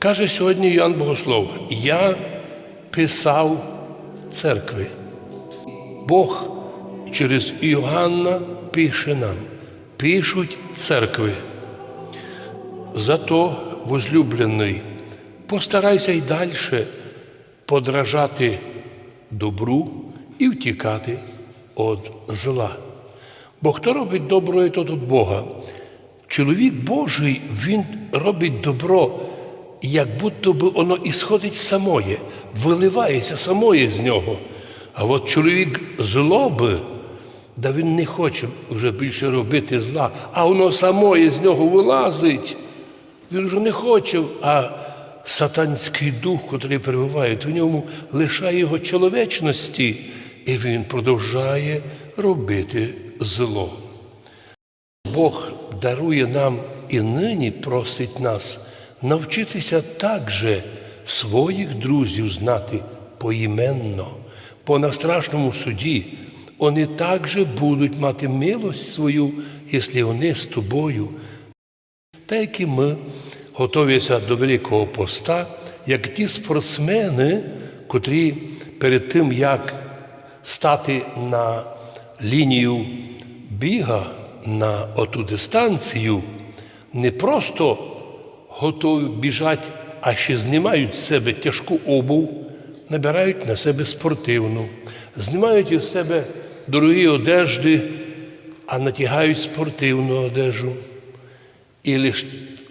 Каже сьогодні Йоанн Богослов, я писав церкви. Бог через Іоанна пише нам, пишуть церкви. Зато, возлюблений, постарайся й далі подражати добру і втікати від зла. Бо хто робить добро, то від Бога. Чоловік Божий, він робить добро, як будто би воно ісходить самоє, виливається самоє з нього. А от чоловік злоби, да він не хоче вже більше робити зла, а воно самоє з нього вилазить. Він вже не хоче, а сатанський дух, який перебуває в ньому, лишає його чоловічності, і він продовжує робити зло. Бог дарує нам і нині просить нас навчитися також своїх друзів знати поіменно, бо на страшному суді вони також будуть мати милость свою, якщо вони з тобою. Та як і ми готуємося до Великого поста, як ті спортсмени, котрі перед тим, як стати на лінію біга на оту дистанцію, не просто готові біжати, а ще знімають з себе тяжку обув, набирають на себе спортивну, знімають із себе дорогі одежди, а натягають спортивну одежу. І лиш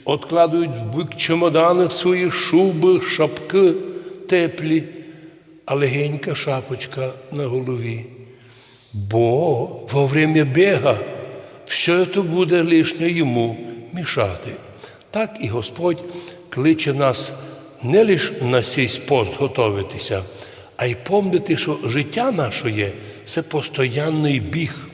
откладують в бік чемодани свої шуби, шапки теплі, а легенька шапочка на голові. Бо во время бега все це буде лишнє йому мішати. Так і Господь кличе нас не лише на сей пост готуватися, а й пам'ятати, що життя наше є це постоянний біг.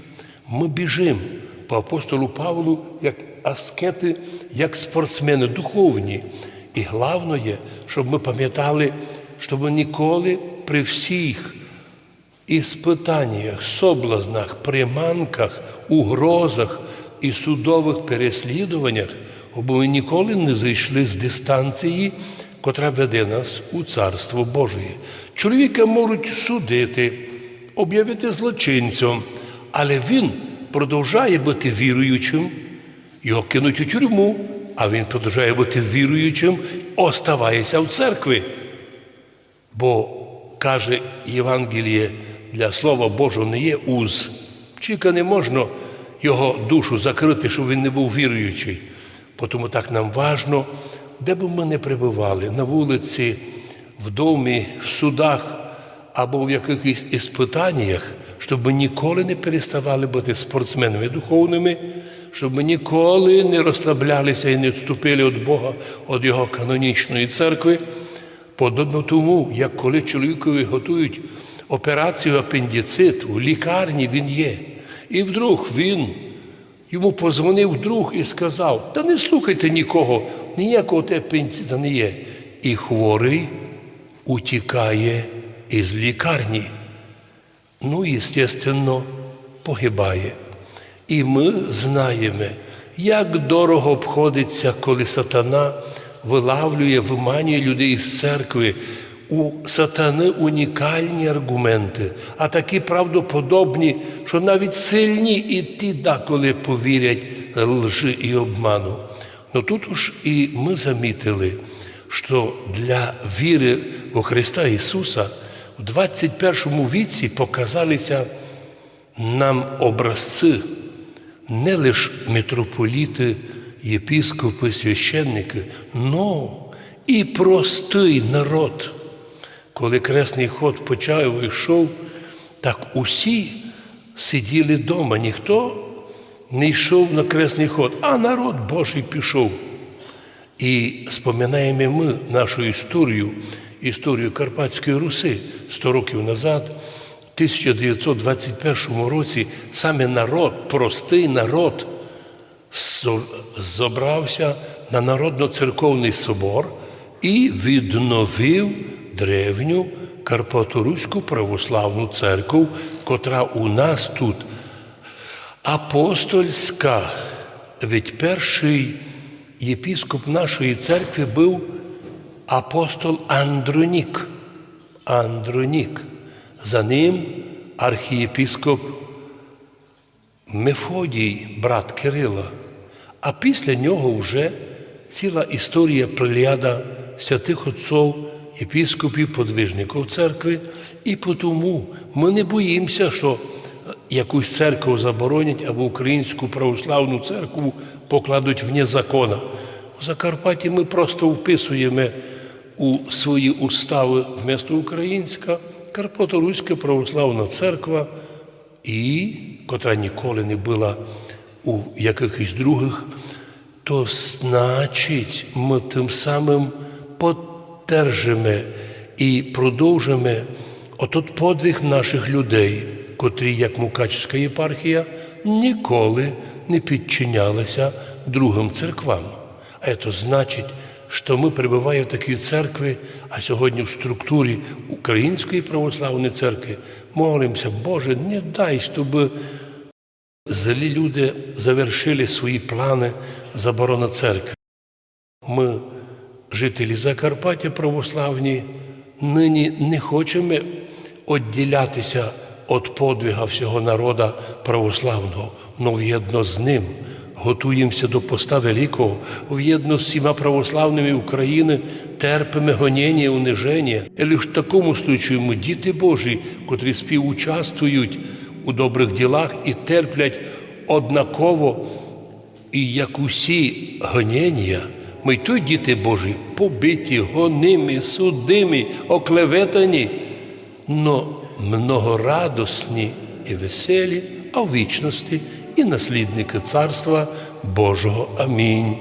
Ми біжимо по апостолу Павлу як аскети, як спортсмени духовні. І головне щоб ми пам'ятали, щоб ми ніколи при всіх іспитаннях, соблазнах, приманках, угрозах і судових переслідуваннях, бо ми ніколи не зайшли з дистанції, котра веде нас у Царство Боже. Чоловіка можуть судити, об'явити злочинцем, але він продовжує бути віруючим, його кинуть у тюрму, а він продовжує бути віруючим, оставається в церкві. Бо каже Євангеліє, для Слова Божого не є уз. Чіка не можна його душу закрити, щоб він не був віруючий. Тому так нам важно, де б ми не перебували, на вулиці, в домі, в судах або в якихось іспитаннях, щоб ми ніколи не переставали бути спортсменами духовними, щоб ми ніколи не розслаблялися і не відступили від Бога, від Його канонічної церкви. Подобно тому, як коли чоловікові готують операцію апендицит, у лікарні він є. І вдруг він йому позвонив друг і сказав: Та не слухайте нікого, ніякого те апендицита не є. І хворий утікає із лікарні. Ну, естественно, погибає. І ми знаємо, як дорого обходиться, коли сатана вилавлює, виманює людей з церкви. У сатани унікальні аргументи, а такі правдоподобні, що навіть сильні і ті деколи повірять лжи і обману. Ну тут уж і ми замітили, що для віри у Христа Ісуса в 21 віці показалися нам образці не лише митрополіти, єпіскопи, священники, но і простий народ. Коли кресний ход почав і йшов, так усі сиділи вдома, ніхто не йшов на кресний ход, а народ Божий пішов. І споминаємо ми нашу історію, історію Карпатської Руси 100 років назад, в 1921 році саме народ, простий народ, зобрався на Народно-церковний собор і відновив древню Карпаторуську православну церкву, котра у нас тут апостольська. Ведь перший єпіскоп нашої церкви був апостол Андронік. Андронік. За ним архієпископ Мефодій, брат Кирила. А після нього вже ціла історія приліада святих отців, єпископів, подвижників церкви. І тому ми не боїмося, що якусь церкву заборонять або українську православну церкву покладуть вне закона. В Закарпатті ми просто вписуємо у свої устави вмісто українська, Карпаторуська православна церква, і котра ніколи не була у якихось других, то значить ми тим самим поддержимо і продовжимо отот подвиг наших людей, котрі, як Мукачівська єпархія, ніколи не підчинялися другим церквам. А це значить, що ми перебуваємо в такій церкві, а сьогодні в структурі Української православної церкви молимося, Боже, не дай, щоб злі люди завершили свої плани заборони церкви. Ми, жителі Закарпаття православні, нині не хочемо відділятися від подвига всього народа православного, але в'єдно з ним. Готуємося до поста великого, в'єдно з всіма православними України терпимо гоніння, униження. І лише в такому случаю ми діти Божі, котрі співучаствують у добрих ділах і терплять однаково і як усі гоніння, ми й той діти Божі, побиті, гонимі, судимі, оклеветані, но многорадосні і веселі, а в вічності і наслідники Царства Божого. Амінь.